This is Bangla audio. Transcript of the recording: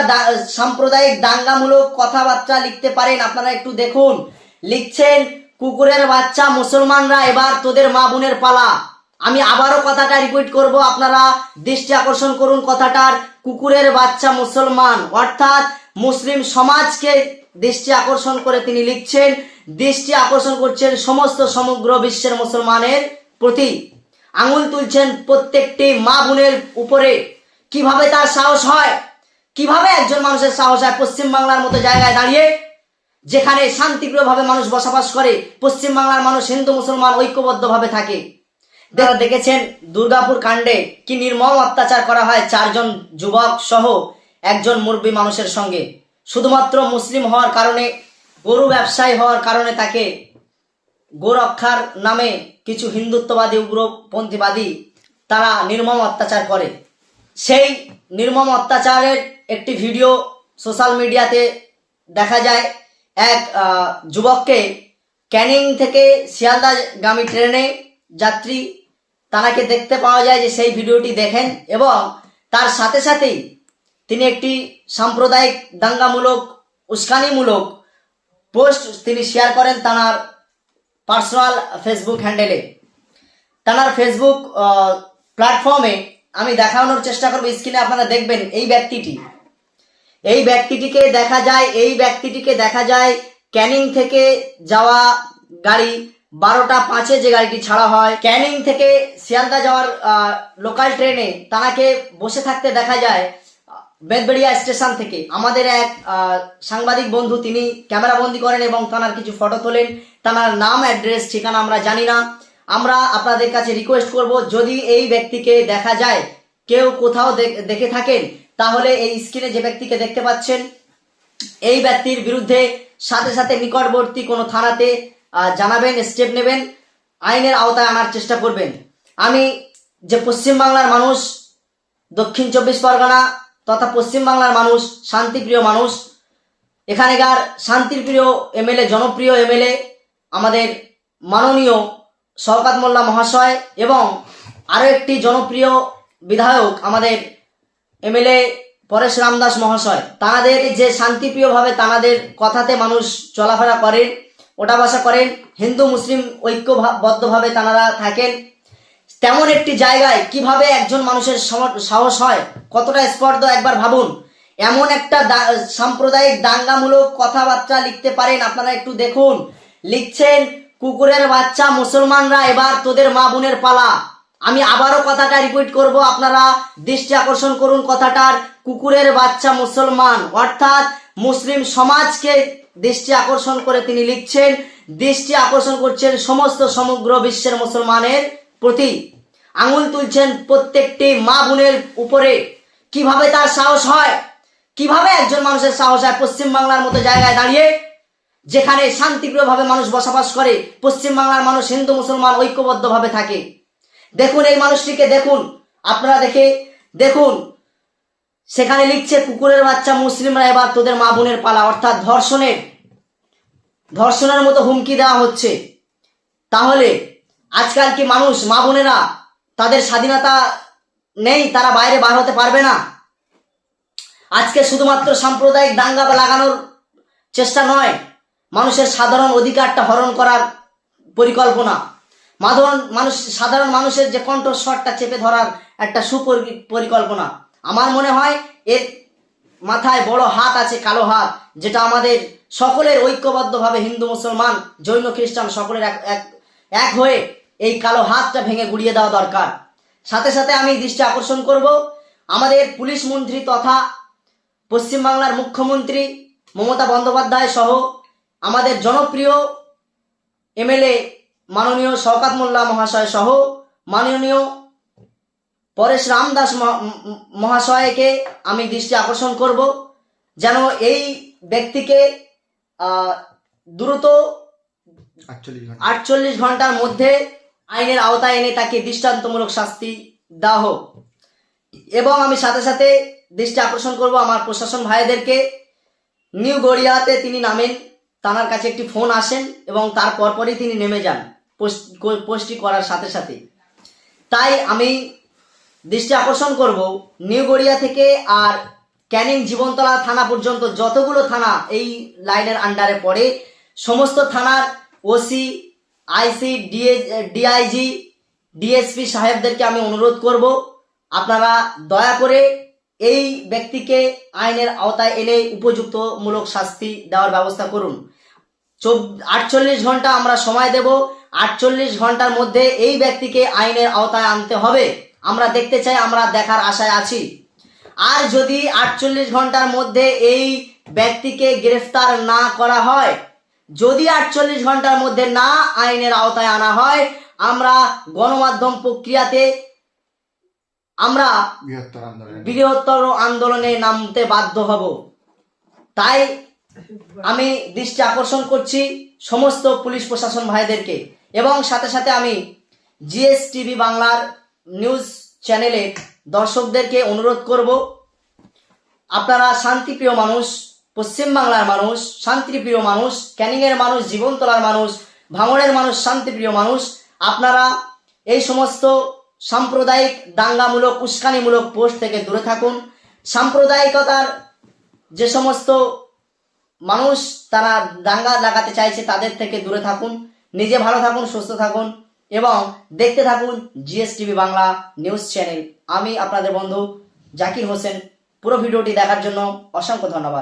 একটা সাম্প্রদায়িক দাঙ্গামূলক কথাবার্তা লিখতে পারেন, আপনারা একটু দেখুন। লিখছেন, কুকুরের বাচ্চা, মুসলমানরা, এবার তোদের মা বোনের পালা। আমি আবারও কথাটা রিপিট করব, আপনারা দৃষ্টি আকর্ষণ করুন কথাটার, কুকুরের বাচ্চা, মুসলমান। অর্থাৎ মুসলিম সমাজকে দৃষ্টি আকর্ষণ করে তিনি লিখছেন, দৃষ্টি আকর্ষণ করছেন সমস্ত সমগ্র বিশ্বের মুসলমানের প্রতি। আঙুল তুলছেন প্রত্যেকটি মা বোনের উপরে। কীভাবে তার সাহস হয়? কীভাবে একজন মানুষের সাহস হয় পশ্চিম বাংলার মতো জায়গায় দাঁড়িয়ে, যেখানে শান্তিপ্রিয়ভাবে মানুষ বসবাস করে পশ্চিম বাংলার মানুষ হিন্দু, মুসলমান ঐক্যবদ্ধভাবে থাকে? যারা দেখেছেন দুর্গাপুর কাণ্ডে কি নির্মম অত্যাচার করা হয় চারজন যুবক সহ একজন মুরব্বী মানুষের সঙ্গে? শুধুমাত্র মুসলিম হওয়ার কারণে, গরু ব্যবসায়ী হওয়ার কারণে তাকে গোরক্ষার নামে কিছু হিন্দুত্ববাদী, উগ্রপন্থীবাদী তারা নির্মম অত্যাচার করে। সেই নির্মম অত্যাচারের একটি ভিডিও সোশ্যাল মিডিয়াতে দেখা যায়। এক যুবককে ক্যানিং থেকে শিয়ালদাগামী ট্রেনে যাত্রী তানাকে দেখতে পাওয়া যায় যে সেই ভিডিওটি দেখেন এবং তার সাথে সাথেই তিনি একটি সাম্প্রদায়িক, দাঙ্গামূলক, উস্কানিমূলক পোস্ট তিনি শেয়ার করেন তানার পার্সোনাল ফেসবুক হ্যান্ডেলে। তানার ফেসবুক প্ল্যাটফর্মে আমি দেখানোর চেষ্টা করব। স্ক্রিনে আপনারা দেখবেন এই ব্যক্তিটি। এই ব্যক্তিটিকে দেখা যায়, এই ব্যক্তিটিকে দেখা যায় ক্যানিং থেকে যাওয়া গাড়ি বারোটা পাঁচে যে গাড়িটি ছাড়া হয়। ক্যানিং থেকে শিয়ালদা যাওয়ার লোকাল ট্রেনে তাকে বসে থাকতে দেখা যায় বেদবেড়িয়া স্টেশন থেকে। আমাদের এক সাংবাদিক বন্ধু তিনি ক্যামেরা বন্দি করেন এবং তার কিছু ফটো তোলেন। তার নাম, অ্যাড্রেস, ঠিকানা আমরা জানি না। আমরা আপনাদের কাছে রিকোয়েস্ট করব, যদি এই ব্যক্তিকে দেখা যায়, কেউ কোথাও দেখে থাকেন তাহলে এই স্ক্রিনে যে ব্যক্তিকে দেখতে পাচ্ছেন, এই ব্যক্তির বিরুদ্ধে সাথে সাথে নিকটবর্তী কোনো থানাতে জানাবেন স্টেপ নেবেন, আইনের আওতায় আনার চেষ্টা করবেন। আমি যে পশ্চিমবাংলার মানুষ, দক্ষিণ চব্বিশ পরগনা তথা পশ্চিমবাংলার মানুষ, শান্তিপ্রিয় মানুষ, এখানেকার শান্তিপ্রিয় এমএলএ, জনপ্রিয় এমএলএ, আমাদের মাননীয় শওকাত মোল্লা মহাশয় এবং আরও একটি জনপ্রিয় বিধায়ক আমাদের এমএলএ পরেশ রামদাস মহাশয়, তাঁদের যে শান্তিপ্রিয়ভাবে তাঁদের কথাতে মানুষ চলাফেরা করেন ওটা বাসা করেন, হিন্দু, মুসলিম ঐক্যবদ্ধভাবে তাঁরা থাকেন, তেমন একটি জায়গায় কীভাবে একজন মানুষের সাহস হয়, কতটা স্পর্ধ একবার ভাবুন। এমন একটা সাম্প্রদায়িক দাঙ্গামূলক কথাবার্তা লিখতে পারেন, আপনারা একটু দেখুন। লিখছেন, কুকুরের বাচ্চা মুসলমানরা, এবার তোদের মা বোনের পালা। আমি আবারও কথাটা রিপিট করব, আপনারা দৃষ্টি আকর্ষণ করুন কথাটার। কুকুরের বাচ্চা মুসলমান, অর্থাৎ মুসলিম সমাজকে দৃষ্টি আকর্ষণ করে তিনি লিখছেন, দৃষ্টি আকর্ষণ করছেন সমস্ত সমগ্র বিশ্বের মুসলমানের প্রতি। আঙুল তুলছেন প্রত্যেকটি মা বোনের উপরে। কীভাবে তার সাহস হয়? কীভাবে একজন মানুষের সাহস হয় পশ্চিম বাংলার মতো জায়গায় দাঁড়িয়ে, যেখানে শান্তিপ্রিয়ভাবে মানুষ বসবাস করে? পশ্চিম বাংলার মানুষ হিন্দু, মুসলমান ঐক্যবদ্ধভাবে থাকে। দেখুন এই মানুষটিকে, দেখুন। আপনারা দেখে, দেখুন। সেখানে লিখছে, কুকুরের বাচ্চা মুসলিমরা এবার তোদের মা বোনের পালা। অর্থাৎ ধর্ষণের ধর্ষণের মতো হুমকি দেওয়া হচ্ছে। তাহলে আজকাল কি মানুষ, মা বোনেরা তাদের স্বাধীনতা নেই, তারা বাইরে বার হতে পারবে না? আজকে শুধুমাত্র সাম্প্রদায়িক দাঙ্গা লাগানোর চেষ্টা নয়, মানুষের সাধারণ অধিকারটা হরণ করার পরিকল্পনা। মাধবন মানুষ, সাধারণ মানুষের যে কণ্ঠস্বরটা চেপে ধরার একটা সুপরিকল্পনা। আমার মনে হয় এর মাথায় বড় হাত আছে, কালো হাত, যেটা আমাদের সকলের ঐক্যবদ্ধভাবে হিন্দু, মুসলমান, জৈন, খ্রিস্টান সকলের এক এক এক হয়ে এই কালো হাতটা ভেঙে গুড়িয়ে দেওয়া দরকার। সাথে সাথে আমি দৃষ্টি আকর্ষণ করব। আমাদের পুলিশ মন্ত্রী তথা পশ্চিমবাংলার মুখ্যমন্ত্রী মমতা বন্দ্যোপাধ্যায় সহ আমাদের জনপ্রিয় এমএলএ মাননীয় শওকাত মোল্লা মহাশয় সহ মাননীয় পরেশ রামদাস মহা- মহাশয়কে আমি দৃষ্টি আকর্ষণ করব যেন এই ব্যক্তিকে দ্রুত আটচল্লিশ ঘণ্টার মধ্যে আইনের আওতায় এনে তাকে দৃষ্টান্তমূলক শাস্তি দেওয়া হোক। এবং আমি সাথে সাথে দৃষ্টি আকর্ষণ করব আমার প্রশাসন ভাইদেরকে। নিউ গড়িয়াতে তিনি নামেন তার কাছে একটি ফোন আসেন এবং তার পরপরই তিনি নেমে যান। পোস্টটি করার সাথে সাথে। তাই আমি দৃষ্টি আকর্ষণ করব নিউ গড়িয়া থেকে আর ক্যানিং জীবনতলা থানা পর্যন্ত যতগুলো থানা এই লাইনের আন্ডারে পড়ে, সমস্ত থানার ওসি আইসি ডিআইজি ডিএসপি সাহেবদেরকে আমি অনুরোধ করব, আপনারা দয়া করে এই ব্যক্তিকে আইনের আওতায় এনে উপযুক্তমূলক শাস্তি দেওয়ার ব্যবস্থা করুন। আটচল্লিশ ঘণ্টা আমরা সময় দেব আটচল্লিশ ঘণ্টার মধ্যে এই ব্যক্তিকে আইনের আওতায় আনতে হবে। আমরা দেখতে চাই আমরা দেখার আশায় আছি। আর যদি আটচল্লিশ ঘণ্টার মধ্যে এই ব্যক্তিকে গ্রেফতার না করা হয় যদি আটচল্লিশ ঘণ্টার মধ্যে না আইনের আওতায় আনা হয় আমরা গণমাধ্যম প্রক্রিয়াতে আমরা বৃহত্তর আন্দোলনে নামতে বাধ্য হব। তাই আমি দৃষ্টি আকর্ষণ করছি সমস্ত পুলিশ প্রশাসন ভাইদেরকে। এবং সাথে সাথে আমি জিএস টিভি বাংলার নিউজ চ্যানেলে দর্শকদেরকে অনুরোধ করব, আপনারা শান্তিপ্রিয় মানুষ, পশ্চিম বাংলার মানুষ, শান্তিপ্রিয় মানুষ, ক্যানিংয়ের মানুষ, জীবনতলার মানুষ, ভাঙড়ের মানুষ, শান্তিপ্রিয় মানুষ, আপনারা এই সমস্ত সাম্প্রদায়িক, দাঙ্গামূলক, উস্কানিমূলক পোস্ট থেকে দূরে থাকুন। সাম্প্রদায়িকতার যে সমস্ত মানুষ তারা দাঙ্গা লাগাতে চাইছে তাদের থেকে দূরে থাকুন। নিজে ভালো থাকুন, সুস্থ থাকুন এবং দেখতে থাকুন GS TV Bangla news channel. আমি আপনাদের বন্ধু জাকির হোসেন। পুরো ভিডিওটি দেখার জন্য অসংখ্য ধন্যবাদ।